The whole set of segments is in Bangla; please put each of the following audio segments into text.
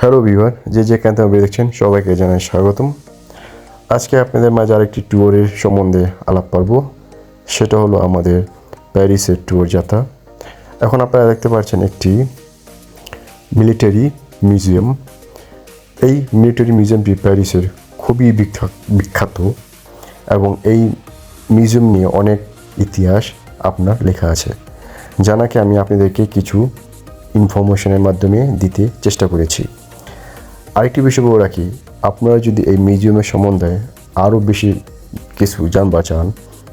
হ্যালো ভিউয়ার যে যে কেন দেখছেন সবাইকে জানাই স্বাগতম। আজকে আপনাদের মাঝে আরেকটি ট্যুরের সম্বন্ধে আলাপ পারব সেটা হলো আমাদের প্যারিসের ট্যুর যাত্রা। এখন আপনারা দেখতে পাচ্ছেন একটি মিলিটারি মিউজিয়াম এই মিলিটারি মিউজিয়ামটি প্যারিসের খুবই বিখ্যা- বিখ্যাত এবং এই মিউজিয়াম নিয়ে অনেক ইতিহাস আপনার লেখা আছে। যা নাকি আমি আপনাদেরকে কিছু ইনফরমেশনের মাধ্যমে দিতে চেষ্টা করেছি। আরেকটি বিষয় বলে রাখি, আপনারা যদি এই মিউজিয়ামের সম্বন্ধে আরও বেশি কিছু জানবা চান,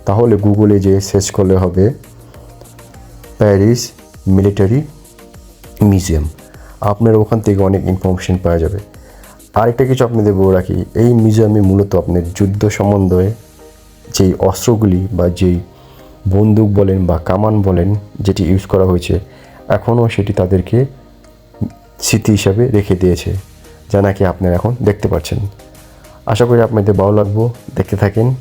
তাহলে গুগলে যে সার্চ করলে হবে প্যারিস মিলিটারি মিউজিয়াম আপনার ওখান থেকে অনেক ইনফরমেশন পাওয়া যাবে। আরেকটা কিছু আপনাদের বলে রাখি, এই মিউজিয়ামে মূলত আপনার যুদ্ধ সম্বন্ধে যেই অস্ত্রগুলি বা যেই বন্দুক বলেন বা কামান বলেন যেটি ইউজ করা হয়েছে, এখনও সেটি তাদেরকে স্মৃতি হিসাবে রেখে দিয়েছে। যা নাকি আপনারা এখন দেখতে পাচ্ছেন। আশা করি আপনাদের ভালো লাগবো। দেখতে থাকেন।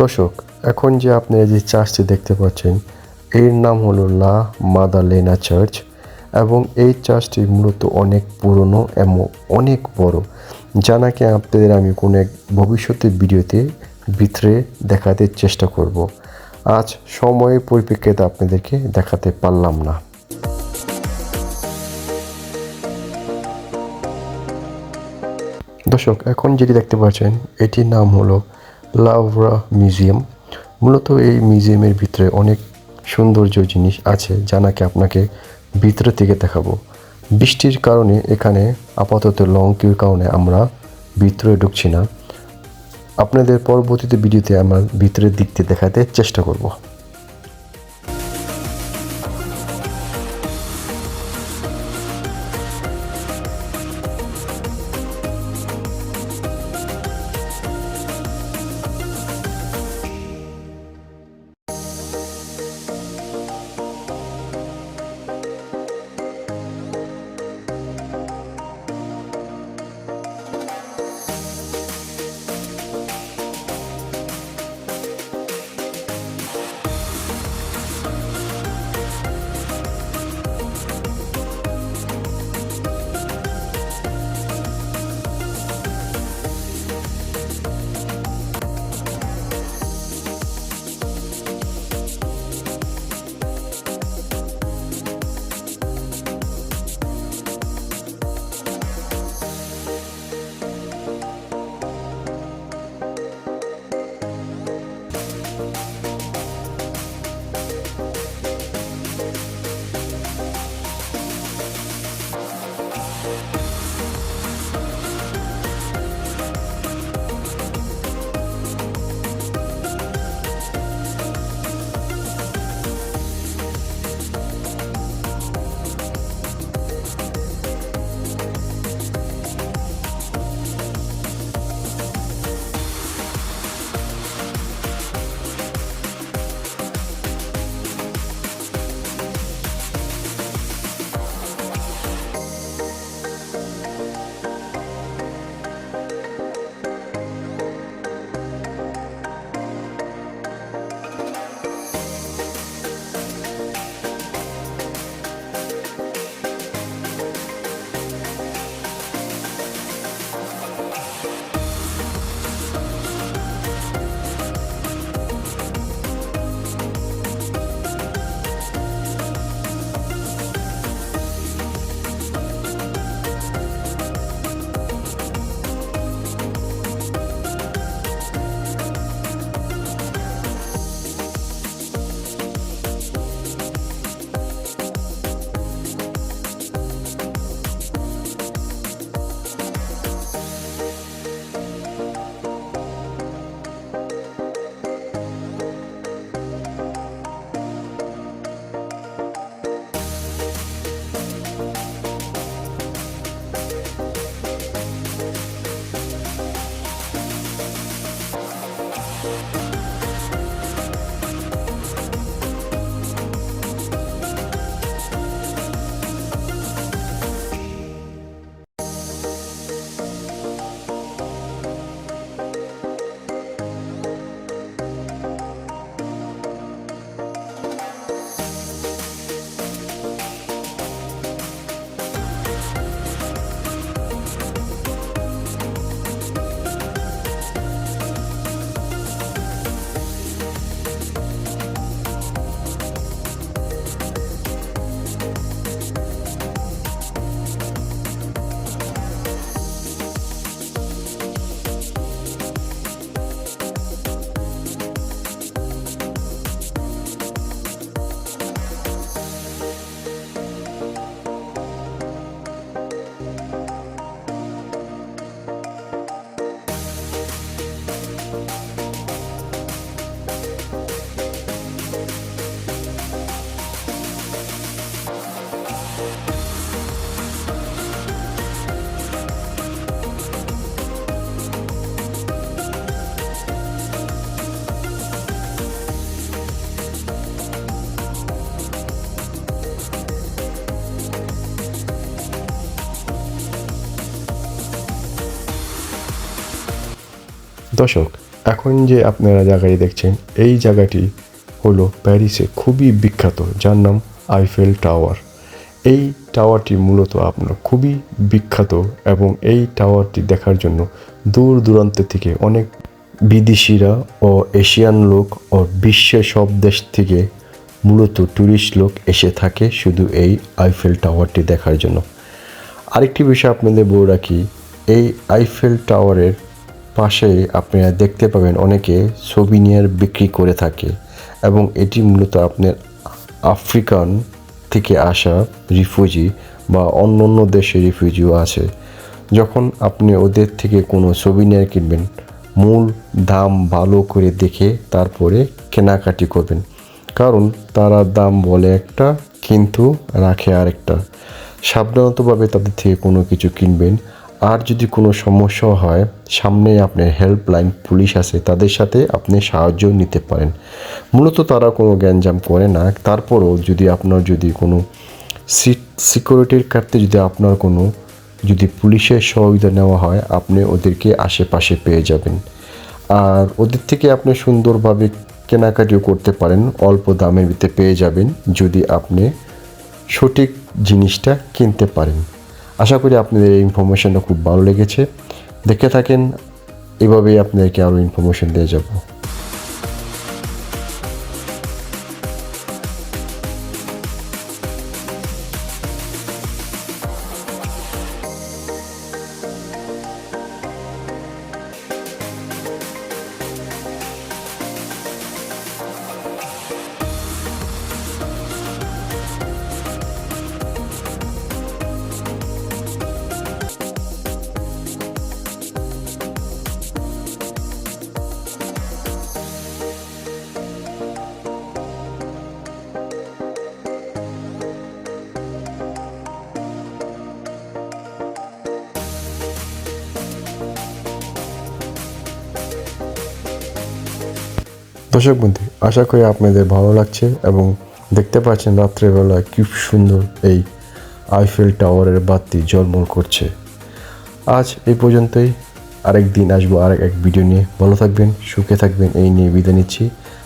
দর্শক, এখন যে আপনারা যে চার্চটি দেখতে পাচ্ছেন, এর নাম হলো লা মাদালেনা চার্চ এবং এই চার্চটি মূলত অনেক পুরনো এবং অনেক বড় যা নাকি আপনাদের আমি কোনো এক ভবিষ্যতের ভিডিওতে ভিতরে দেখাতে চেষ্টা করব। আজ সময়ের পরিপ্রেক্ষিতে আপনাদেরকে দেখাতে পারলাম না। দর্শক, এখন যেটি দেখতে পাচ্ছেন, এটির নাম হলো লাভরা মিউজিয়াম। মূলত এই মিউজিয়ামের ভিতরে অনেক সৌন্দর্য জিনিস আছে যা নাকি আপনাকে ভিতরে থেকে দেখাবো। বৃষ্টির কারণে এখানে আপাতত লং কিউর কারণে আমরা ভিতরে ঢুকছি না। আপনাদের পরবর্তীতে ভিডিওতে আমরা ভিতরের দিকতে দেখাতে চেষ্টা করব। দর্শক, এখন যে আপনারা জায়গায় দেখছেন, এই জায়গাটি হলো প্যারিসে খুবই বিখ্যাত, যার নাম আইফেল টাওয়ার। এই টাওয়ারটি মূলত আপনার খুবই বিখ্যাত এবং এই টাওয়ারটি দেখার জন্য দূর দূরান্ত থেকে অনেক বিদেশিরা ও এশিয়ান লোক ও বিশ্বের সব দেশ থেকে মূলত ট্যুরিস্ট লোক এসে থাকে শুধু এই আইফেল টাওয়ারটি দেখার জন্য। আরেকটি বিষয় আপনাদের বলে রাখি, এই আইফেল টাওয়ারের পাশে আপনারা দেখতে পাবেন অনেকে সোভিনিয়ার বিক্রি করে থাকে এবং এটি মূলত আপনার আফ্রিকান থেকে আসা রিফিউজি বা অন্য অন্য দেশের রিফিউজিও আছে। যখন আপনি ওদের থেকে কোনো সোভিনিয়ার কিনবেন, মূল দাম ভালো করে দেখে তারপরে কেনাকাটি করবেন। কারণ তারা দাম বলে একটা, কিন্তু রাখে আরেকটা। সাবধানতভাবে তাদের থেকে কোনো কিছু কিনবেন। আর যদি কোনো সমস্যা হয়, সামনে আপনার হেল্পলাইন পুলিশ আছে, তাদের সাথে আপনি সাহায্য নিতে পারেন। মূলত তারা কোনো গ্যাঞ্জাম করে না। তারপরও যদি আপনার যদি কোনো সিকিউরিটির ক্ষেত্রে যদি আপনার কোনো যদি পুলিশের সহযোগিতা নেওয়া হয়, আপনি ওদেরকে আশেপাশে পেয়ে যাবেন। আর ওদের থেকে আপনি সুন্দরভাবে কেনাকাটিও করতে পারেন, অল্প দামের ভিতরে পেয়ে যাবেন, যদি আপনি সঠিক জিনিসটা কিনতে পারেন। আশা করি আপনাদের এই ইনফরমেশনটা খুব ভালো লেগেছে। দেখে থাকেন, এভাবেই আপনাদেরকে আরও ইনফরমেশন দিয়ে যাব। দর্শক বন্ধু, আশা করি আপনাদের ভালো লাগছে এবং দেখতে পাচ্ছেন রাত্রেবেলা কি সুন্দর এই আইফেল টাওয়ারের বাতি জলমল করছে। আজ এই পর্যন্তই। আরেক দিন আসব, আরেক এক ভিডিও নিয়ে। ভালো থাকবেন, সুখে থাকবেন, এই নিয়ে বিদায় নিচ্ছি।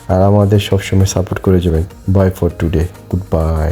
আর আমাদের সবসময় সাপোর্ট করে যাবেন। Bye for today goodbye